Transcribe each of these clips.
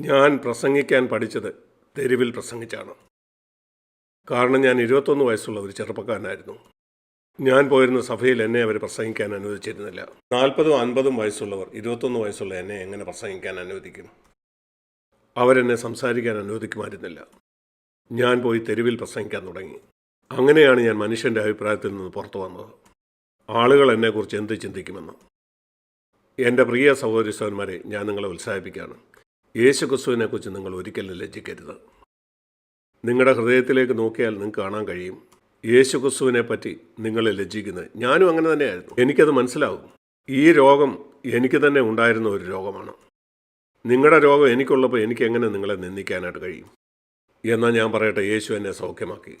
ഞാൻ പ്രസംഗിക്കാൻ പഠിച്ചത് തെരുവിൽ പ്രസംഗിച്ചാണ്. കാരണം ഞാൻ ഇരുപത്തൊന്ന് വയസ്സുള്ള ഒരു ചെറുപ്പക്കാരനായിരുന്നു. ഞാൻ പോയിരുന്ന സഭയിൽ എന്നെ അവർ പ്രസംഗിക്കാൻ അനുവദിച്ചിരുന്നില്ല. നാൽപ്പതും അൻപതും വയസ്സുള്ളവർ ഇരുപത്തൊന്ന് വയസ്സുള്ള എന്നെ എങ്ങനെ പ്രസംഗിക്കാൻ അനുവദിക്കും? അവരെന്നെ സംസാരിക്കാൻ അനുവദിക്കുമായിരുന്നില്ല. ഞാൻ പോയി തെരുവിൽ പ്രസംഗിക്കാൻ തുടങ്ങി. അങ്ങനെയാണ് ഞാൻ മനുഷ്യന്റെ അഭിപ്രായത്തിൽ നിന്ന് പുറത്തു വന്നത്. ആളുകൾ എന്നെക്കുറിച്ച് എന്ത് ചിന്തിക്കുമെന്ന്. എന്റെ പ്രിയ സഹോദരി സഹോദരന്മാരെ ഞാൻ നിങ്ങളെ ഉത്സാഹിപ്പിക്കുകയാണ്. യേശു ക്രിസ്തുവിനെക്കുറിച്ച് നിങ്ങൾ ഒരിക്കലും ലജ്ജിക്കരുത്. നിങ്ങളുടെ ഹൃദയത്തിലേക്ക് നോക്കിയാൽ നിങ്ങൾക്ക് കാണാൻ കഴിയും. യേശുക്രിസ്തുവിനെ പറ്റി നിങ്ങൾ ലജ്ജിക്കുന്നത്. ഞാനും അങ്ങനെ തന്നെയായിരുന്നു. എനിക്കത് മനസ്സിലാവും. ഈ രോഗം എനിക്ക് തന്നെ ഉണ്ടായിരുന്ന ഒരു രോഗമാണ്. നിങ്ങളുടെ രോഗം എനിക്കുള്ളപ്പോൾ എനിക്ക് എങ്ങനെ നിങ്ങളെ നിന്ദിക്കാനായിട്ട് കഴിയും? എന്നാൽ ഞാൻ പറയട്ടെ യേശു എന്നെ സൗഖ്യമാക്കി.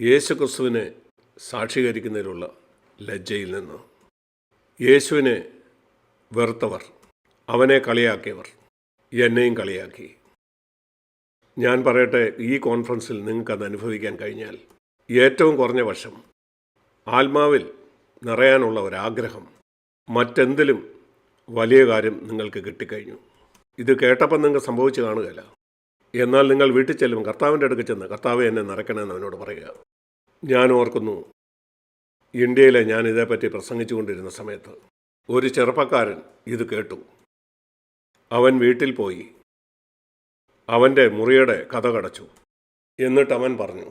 യേശു ക്രിസ്തുവിനെ സാക്ഷീകരിക്കുന്നതിലുള്ള ലജ്ജയിൽ നിന്ന്. യേശുവിനെ വെറുത്തവർ അവനെ കളിയാക്കിയവർ എന്നെയും കളിയാക്കി. ഞാൻ പറയട്ടെ ഈ കോൺഫറൻസിൽ നിങ്ങൾക്കത് അനുഭവിക്കാൻ കഴിഞ്ഞാൽ ഏറ്റവും കുറഞ്ഞ വശം ആത്മാവിൽ നിറയാനുള്ള ഒരാഗ്രഹം മറ്റെന്തിലും വലിയ കാര്യം നിങ്ങൾക്ക് കിട്ടിക്കഴിഞ്ഞു. ഇത് കേട്ടപ്പം നിങ്ങൾക്ക് സംഭവിച്ചു കാണുകയില്ല. എന്നാൽ നിങ്ങൾ വീട്ടിൽ ചെല്ലും കർത്താവിന്റെ അടുക്ക് ചെന്ന് കർത്താവ് എന്നെ നിറയ്ക്കണമെന്ന് അവനോട് പറയുക. ഞാൻ ഓർക്കുന്നു ഇന്ത്യയിലെ ഞാൻ ഇതേപ്പറ്റി പ്രസംഗിച്ചുകൊണ്ടിരുന്ന സമയത്ത് ഒരു ചെറുപ്പക്കാരൻ ഇത് കേട്ടു. അവൻ വീട്ടിൽ പോയി. അവന്റെ മുറിയുടെ കഥ കടച്ചു. എന്നിട്ട് അവൻ പറഞ്ഞു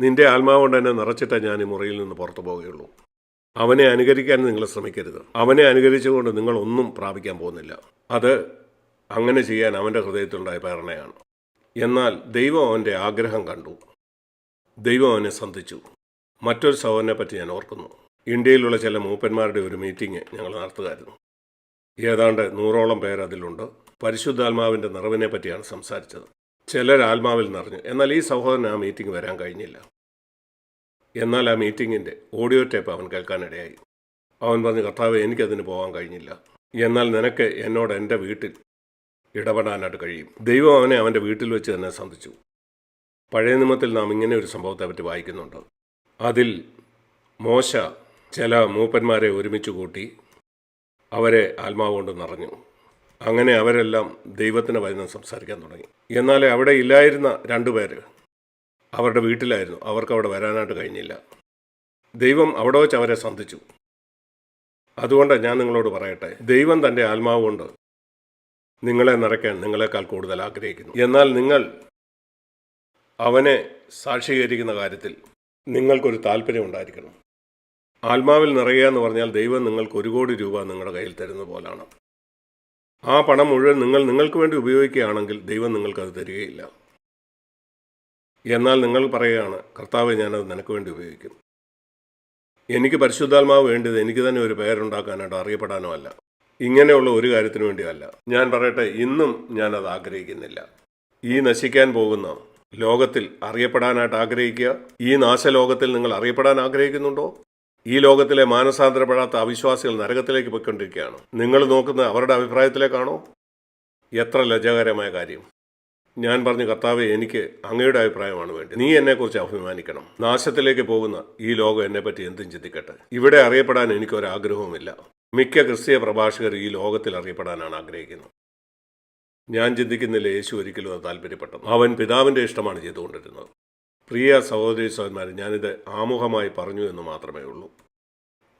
നിന്റെ ആത്മാവ് കൊണ്ട് എന്നെ നിറച്ചിട്ടേ ഞാൻ ഈ മുറിയിൽ നിന്ന് പുറത്തു പോവുകയുള്ളൂ അവനെ അനുകരിക്കാൻ നിങ്ങൾ ശ്രമിക്കരുത്. അവനെ അനുകരിച്ചുകൊണ്ട് നിങ്ങൾ ഒന്നും പ്രാപിക്കാൻ പോകുന്നില്ല. അത് അങ്ങനെ ചെയ്യാൻ അവന്റെ ഹൃദയത്തിലുണ്ടായ പ്രേരണയാണ്. എന്നാൽ ദൈവം അവന്റെ ആഗ്രഹം കണ്ടു. ദൈവം അവനെ സന്ധിച്ചു. മറ്റൊരു സഹോദരനെ പറ്റി ഞാൻ ഓർക്കുന്നു. ഇന്ത്യയിലുള്ള ചില മൂപ്പന്മാരുടെ ഒരു മീറ്റിംഗ് ഞങ്ങൾ നടത്തുകയായിരുന്നു. ഏതാണ്ട് നൂറോളം പേർ അതിലുണ്ട്. പരിശുദ്ധാത്മാവിന്റെ നിറവിനെ പറ്റിയാണ് സംസാരിച്ചത്. ചിലർ ആത്മാവിൽ നിറഞ്ഞു. എന്നാൽ ഈ സഹോദരൻ ആ മീറ്റിംഗ് വരാൻ കഴിഞ്ഞില്ല. എന്നാൽ ആ മീറ്റിങ്ങിന്റെ ഓഡിയോ ടേപ്പ് അവൻ കേൾക്കാനിടയായി. അവൻ പറഞ്ഞു കർത്താവ് എനിക്കതിന് പോകാൻ കഴിഞ്ഞില്ല. എന്നാൽ നിനക്ക് എന്നോട് എന്റെ വീട്ടിൽ ഇടപെടാനായിട്ട് കഴിയും. ദൈവം അവനെ അവന്റെ വീട്ടിൽ വെച്ച് തന്നെ സന്ധിച്ചു. പഴയ നിമത്തിൽ നാം ഇങ്ങനെ ഒരു സംഭവത്തെ പറ്റി വായിക്കുന്നുണ്ട്. അതിൽ മോശ ചില മൂപ്പന്മാരെ ഒരുമിച്ച് കൂട്ടി അവരെ ആത്മാവ് കൊണ്ട് നിറഞ്ഞു. അങ്ങനെ അവരെല്ലാം ദൈവത്തിന് വചനം സംസാരിക്കാൻ തുടങ്ങി. എന്നാൽ അവിടെ ഇല്ലായിരുന്ന രണ്ടുപേർ അവരുടെ വീട്ടിലായിരുന്നു. അവർക്ക് അവിടെ വരാനായിട്ട് കഴിഞ്ഞില്ല. ദൈവം അവിടെ വെച്ച് അവരെ സന്ധിച്ചു. അതുകൊണ്ട് ഞാൻ നിങ്ങളോട് പറയട്ടെ ദൈവം തന്റെ ആത്മാവ് കൊണ്ട് നിങ്ങളെ നിറയ്ക്കാൻ നിങ്ങളെക്കാൾ കൂടുതൽ ആഗ്രഹിക്കുന്നു. എന്നാൽ നിങ്ങൾ അവനെ സാക്ഷീകരിക്കുന്ന കാര്യത്തിൽ നിങ്ങൾക്കൊരു താല്പര്യം ഉണ്ടായിരിക്കണം. ആത്മാവിൽ നിറയുക എന്ന് പറഞ്ഞാൽ ദൈവം നിങ്ങൾക്ക് ഒരു കോടി രൂപ നിങ്ങളുടെ കയ്യിൽ തരുന്ന പോലാണ്. ആ പണം മുഴുവൻ നിങ്ങൾ നിങ്ങൾക്ക് വേണ്ടി ഉപയോഗിക്കുകയാണെങ്കിൽ ദൈവം നിങ്ങൾക്കത് തരികയില്ല. എന്നാൽ നിങ്ങൾ പറയുകയാണ് കർത്താവ് ഞാനത് നിനക്ക് വേണ്ടി ഉപയോഗിക്കും എനിക്ക് പരിശുദ്ധാത്മാവ് വേണ്ടത് എനിക്ക് തന്നെ ഒരു പേരുണ്ടാക്കാനായിട്ട് അറിയപ്പെടാനോ അല്ല. ഇങ്ങനെയുള്ള ഒരു കാര്യത്തിനു വേണ്ടിയല്ല. ഞാൻ പറയട്ടെ ഇന്നും ഞാനത് ആഗ്രഹിക്കുന്നില്ല. ഈ നശിക്കാൻ പോകുന്ന ലോകത്തിൽ അറിയപ്പെടാനായിട്ട് ആഗ്രഹിക്കുക ഈ നാശലോകത്തിൽ നിങ്ങൾ അറിയപ്പെടാൻ ആഗ്രഹിക്കുന്നുണ്ടോ? ഈ ലോകത്തിലെ മാനസാന്തരപ്പെടാത്ത അവിശ്വാസികൾ നരകത്തിലേക്ക് പോയിക്കൊണ്ടിരിക്കുകയാണ്. നിങ്ങൾ നോക്കുന്ന അവരുടെ അഭിപ്രായത്തിലേക്കാണോ? എത്ര ലജ്ജാകരമായ കാര്യം. ഞാൻ പറഞ്ഞു കർത്താവെ എനിക്ക് അങ്ങയുടെ അഭിപ്രായമാണ് വേണ്ടത്. നീ എന്നെക്കുറിച്ച് അഭിമാനിക്കണം. നാശത്തിലേക്ക് പോകുന്ന ഈ ലോകം എന്നെപ്പറ്റി എന്തും ചിന്തിക്കട്ടെ. ഇവിടെ അറിയപ്പെടാൻ എനിക്കൊരാഗ്രഹവുമില്ല. മിക്ക ക്രിസ്തീയ പ്രഭാഷകർ ഈ ലോകത്തിൽ അറിയപ്പെടാനാണ് ആഗ്രഹിക്കുന്നത്. ഞാൻ ചിന്തിക്കുന്നില്ല യേശു ഒരിക്കലും അത് താല്പര്യപ്പെട്ടത് അവൻ പിതാവിന്റെ ഇഷ്ടമാണ് ചെയ്തുകൊണ്ടിരുന്നത്. പ്രിയ സഹോദരി സഹോദരന്മാർ ഞാനിത് ആമുഖമായി പറഞ്ഞു എന്ന് മാത്രമേ ഉള്ളൂ.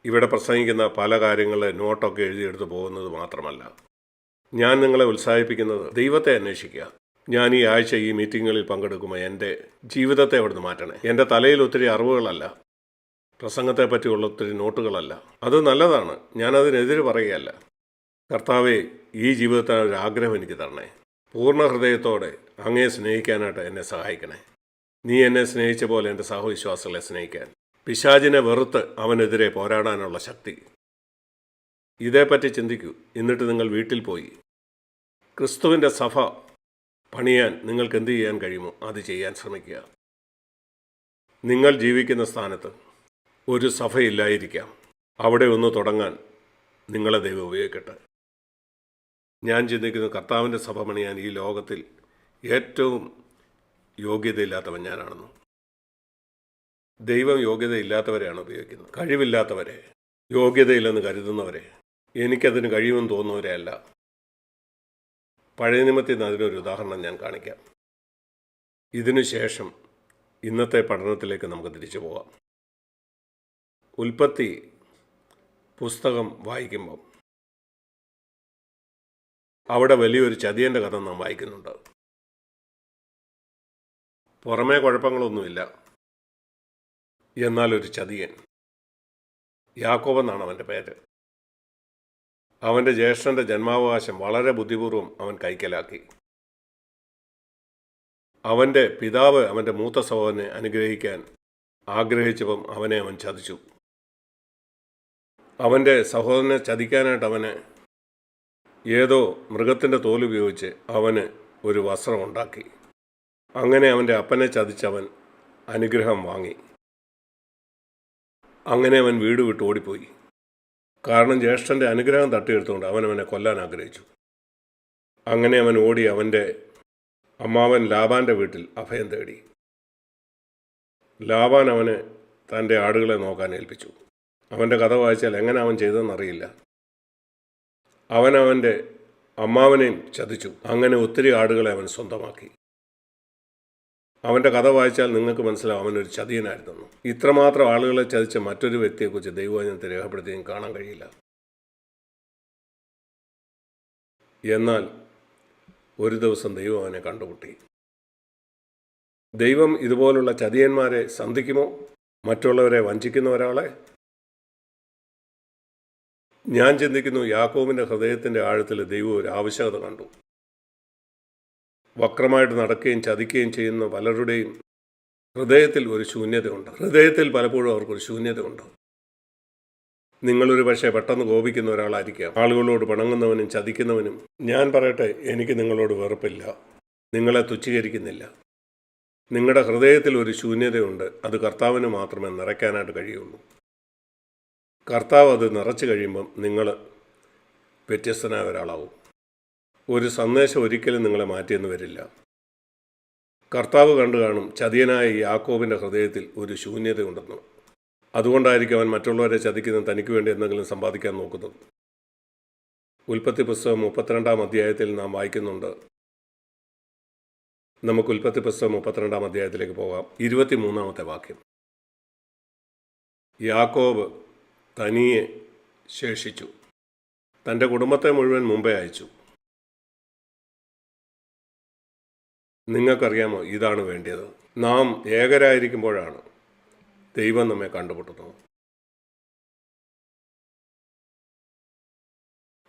ഇവിടെ പ്രസംഗിക്കുന്ന പല കാര്യങ്ങളെ നോട്ടൊക്കെ എഴുതിയെടുത്ത് പോകുന്നത് മാത്രമല്ല. ഞാൻ നിങ്ങളെ ഉത്സാഹിപ്പിക്കുന്നത് ദൈവത്തെ അന്വേഷിക്കുക. ഞാൻ ഈ ആഴ്ച ഈ മീറ്റിങ്ങുകളിൽ പങ്കെടുക്കുമ്പോൾ എന്റെ ജീവിതത്തെ അവിടുന്ന് മാറ്റണേ. എന്റെ തലയിൽ ഒത്തിരി അറിവുകളല്ല. പ്രസംഗത്തെ പറ്റിയുള്ള ഒത്തിരി നോട്ടുകളല്ല. അത് നല്ലതാണ്. ഞാനതിനെതിരെ പറയുകയല്ല. കർത്താവെ ഈ ജീവിതത്തിന് ഒരു ആഗ്രഹം എനിക്ക് തരണേ. പൂർണ ഹൃദയത്തോടെ അങ്ങയെ സ്നേഹിക്കാനായിട്ട് എന്നെ സഹായിക്കണേ. നീ എന്നെ സ്നേഹിച്ച പോലെ എന്റെ സഹവിശ്വാസികളെ സ്നേഹിക്കാൻ. പിശാചിനെ വെറുത്ത് അവനെതിരെ പോരാടാനുള്ള ശക്തി. ഇതേപ്പറ്റി ചിന്തിക്കൂ. എന്നിട്ട് നിങ്ങൾ വീട്ടിൽ പോയി. ക്രിസ്തുവിന്റെ സഭ പണിയാൻ നിങ്ങൾക്ക് എന്ത് ചെയ്യാൻ കഴിയുമോ അത് ചെയ്യാൻ ശ്രമിക്കുക. നിങ്ങൾ ജീവിക്കുന്ന സ്ഥാനത്ത് ഒരു സഭയില്ലായിരിക്കാം. അവിടെ ഒന്ന് തുടങ്ങാൻ നിങ്ങളെ ദൈവം ഉപയോഗിക്കട്ടെ. ഞാൻ ചിന്തിക്കുന്നു കർത്താവിന്റെ സഭ പണിയാൻ ഈ ലോകത്തിൽ ഏറ്റവും യോഗ്യതയില്ലാത്തവൻ ഞാനാണെന്നും. ദൈവം യോഗ്യതയില്ലാത്തവരെയാണ് ഉപയോഗിക്കുന്നത്. കഴിവില്ലാത്തവരെ. യോഗ്യതയില്ലെന്ന് കരുതുന്നവരെ. എനിക്കതിന് കഴിയുമെന്ന് തോന്നുന്നവരെ അല്ല. പഴയ നിയമത്തിൽ നിന്ന് അതിനൊരു ഉദാഹരണം ഞാൻ കാണിക്കാം. ഇതിനുശേഷം ഇന്നത്തെ പഠനത്തിലേക്ക് നമുക്ക് തിരിച്ചു പോകാം. ഉൽപ്പത്തി പുസ്തകം വായിക്കുമ്പം. അവിടെ വലിയൊരു ചതിയന്റെ കഥ നാം വായിക്കുന്നുണ്ട്. പുറമേ കുഴപ്പങ്ങളൊന്നുമില്ല. എന്നാൽ ഒരു ചതിയൻ. യാക്കോബ് എന്നാണ് അവന്റെ പേര്. അവന്റെ ജ്യേഷ്ഠന്റെ ജന്മാവകാശം വളരെ ബുദ്ധിപൂർവം അവൻ കൈക്കലാക്കി. അവന്റെ പിതാവ് അവന്റെ മൂത്ത സഹോദരനെ അനുഗ്രഹിക്കാൻ ആഗ്രഹിച്ചപ്പം അവനെ അവൻ ചതിച്ചു. അവന്റെ സഹോദരനെ ചതിക്കാനായിട്ട് അവന് ഏതോ മൃഗത്തിന്റെ തോലുപയോഗിച്ച് അവന് ഒരു വസ്ത്രം ഉണ്ടാക്കി. അങ്ങനെ അവന്റെ അപ്പനെ ചതിച്ചവൻ അനുഗ്രഹം വാങ്ങി. അങ്ങനെ അവൻ വീട് വിട്ട് ഓടിപ്പോയി. കാരണം ജ്യേഷ്ഠന്റെ അനുഗ്രഹം തട്ടിയെടുത്തുകൊണ്ട് അവൻ അവനെ കൊല്ലാൻ ആഗ്രഹിച്ചു. അങ്ങനെ അവൻ ഓടി അവന്റെ അമ്മാവൻ ലാബാന്റെ വീട്ടിൽ അഭയം തേടി. ലാബാൻ അവന് തന്റെ ആടുകളെ നോക്കാൻ ഏൽപ്പിച്ചു. അവന്റെ കഥ വായിച്ചാൽ എങ്ങനെ അവൻ ചെയ്തതെന്നറിയില്ല. അവൻ അവന്റെ അമ്മാവനെയും ചതിച്ചു. അങ്ങനെ ഒത്തിരി ആടുകളെ അവൻ സ്വന്തമാക്കി. അവന്റെ കഥ വായിച്ചാൽ നിങ്ങൾക്ക് മനസ്സിലാവും അവനൊരു ചതിയനായിരുന്നു ഇത്രമാത്രം ആളുകളെ ചതിച്ച മറ്റൊരു വ്യക്തിയെക്കുറിച്ച് ദൈവവചനത്തെ രേഖപ്പെടുത്തുകയും കാണാൻ കഴിയില്ല. എന്നാൽ ഒരു ദിവസം ദൈവം അവനെ കണ്ടുമുട്ടി. ദൈവം ഇതുപോലുള്ള ചതിയന്മാരെ സന്ധിക്കുമോ? മറ്റുള്ളവരെ വഞ്ചിക്കുന്ന ഒരാളെ? ഞാൻ ചിന്തിക്കുന്നു യാക്കോബിന്റെ ഹൃദയത്തിന്റെ ആഴത്തിൽ ദൈവം ഒരു ആവശ്യകത കണ്ടു. വക്രമായിട്ട് നടക്കുകയും ചതിക്കുകയും ചെയ്യുന്ന പലരുടെയും ഹൃദയത്തിൽ ഒരു ശൂന്യതയുണ്ട്. ഹൃദയത്തിൽ പലപ്പോഴും അവർക്കൊരു ശൂന്യതയുണ്ട്. നിങ്ങളൊരു പക്ഷേ പെട്ടെന്ന് കോപിക്കുന്ന ഒരാളായിരിക്കാം. ആളുകളോട് പിണങ്ങുന്നവനും ചതിക്കുന്നവനും. ഞാൻ പറയട്ടെ എനിക്ക് നിങ്ങളോട് വെറുപ്പില്ല. നിങ്ങളെ തുച്ഛീകരിക്കുന്നില്ല. നിങ്ങളുടെ ഹൃദയത്തിൽ ഒരു ശൂന്യതയുണ്ട്. അത് കർത്താവിന് മാത്രമേ നിറയ്ക്കാനായിട്ട് കഴിയുള്ളൂ. കർത്താവ് അത് നിറച്ചു കഴിയുമ്പം നിങ്ങൾ വ്യത്യസ്തനായ ഒരാളാവും. ഒരു സന്ദേശം ഒരിക്കലും നിങ്ങളെ മാറ്റിയെന്ന് വരില്ല. കർത്താവ് കണ്ടു കാണും ചതിയനായ യാക്കോബിന്റെ ഹൃദയത്തിൽ ഒരു ശൂന്യതയുണ്ടെന്നും അതുകൊണ്ടായിരിക്കും അവൻ മറ്റുള്ളവരെ ചതിക്കുന്ന തനിക്ക് വേണ്ടി എന്തെങ്കിലും സമ്പാദിക്കാൻ നോക്കുന്നത്. ഉൽപ്പത്തി പുസ്തകം മുപ്പത്തിരണ്ടാം അധ്യായത്തിൽ നാം വായിക്കുന്നുണ്ട്. നമുക്ക് ഉൽപ്പത്തി പുസ്തകം മുപ്പത്തിരണ്ടാം അധ്യായത്തിലേക്ക് പോകാം. ഇരുപത്തിമൂന്നാമത്തെ വാക്യം. യാക്കോബ് തനിയെ ശേഷിച്ചു. തന്റെ കുടുംബത്തെ മുഴുവൻ മുമ്പേ അയച്ചു. നിങ്ങൾക്കറിയാമോ ഇതാണ് വേണ്ടിയത്? നാം ഏകരായിരിക്കുമ്പോഴാണ് ദൈവം നമ്മെ കണ്ടുമുട്ടുന്നത്.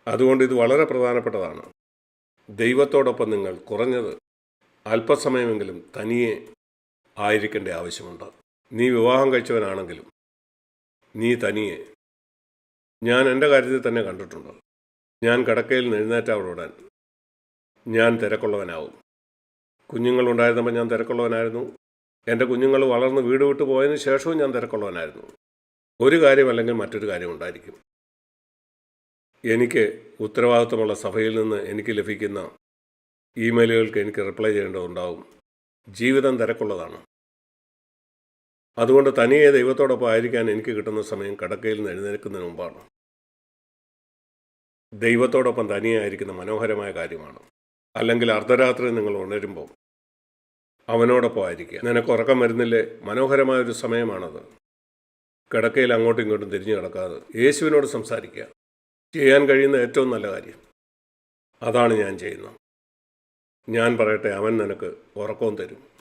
അതുകൊണ്ട് ഇത് വളരെ പ്രധാനപ്പെട്ടതാണ്. ദൈവത്തോടൊപ്പം നിങ്ങൾ കുറഞ്ഞത് അല്പസമയമെങ്കിലും തനിയെ ആയിരിക്കേണ്ട ആവശ്യമുണ്ട്. നീ വിവാഹം കഴിച്ചവനാണെങ്കിലും നീ തനിയെ. ഞാൻ എന്റെ കാര്യത്തിൽ തന്നെ കണ്ടിട്ടുണ്ട്. ഞാൻ കടക്കയിൽ നിന്ന് എഴുന്നേറ്റവളോടാൻ ഞാൻ തിരക്കുള്ളവനാവും. കുഞ്ഞുങ്ങളുണ്ടായിരുന്നപ്പോൾ ഞാൻ തിരക്കുള്ളവനായിരുന്നു. എന്റെ കുഞ്ഞുങ്ങൾ വളർന്ന് വീട് വിട്ട് പോയതിന് ശേഷവും ഞാൻ തിരക്കുള്ളവനായിരുന്നു. ഒരു കാര്യമല്ലെങ്കിൽ മറ്റൊരു കാര്യം ഉണ്ടായിരിക്കും. എനിക്ക് ഉത്തരവാദിത്വമുള്ള സഭയിൽ നിന്ന് എനിക്ക് ലഭിക്കുന്ന ഇമെയിലുകൾക്ക് എനിക്ക് റിപ്ലൈ ചെയ്യേണ്ടതുണ്ടാവും. ജീവിതം തിരക്കുള്ളതാണ്. അതുകൊണ്ട് തനിയെ ദൈവത്തോടൊപ്പം ആയിരിക്കാൻ എനിക്ക് കിട്ടുന്ന സമയം കടക്കയിൽ നിന്ന് എഴുന്നേൽക്കുന്നതിന് മുമ്പാണ്. ദൈവത്തോടൊപ്പം തനിയെ ആയിരിക്കുന്ന മനോഹരമായ കാര്യമാണ്. അല്ലെങ്കിൽ അർദ്ധരാത്രി നിങ്ങൾ ഉണരുമ്പോൾ അവനോടൊപ്പം ആയിരിക്കുക. നിനക്ക് ഉറക്കം വരുന്നില്ലേ? മനോഹരമായ ഒരു സമയമാണത്. കിടക്കയിൽ അങ്ങോട്ടും ഇങ്ങോട്ടും തിരിഞ്ഞു കിടക്കാതെ യേശുവിനോട് സംസാരിക്കുക. ചെയ്യാൻ കഴിയുന്ന ഏറ്റവും നല്ല കാര്യം. അതാണ് ഞാൻ ചെയ്യുന്നത്. ഞാൻ പറയട്ടെ അവൻ നിനക്ക് ഉറക്കവും തരും.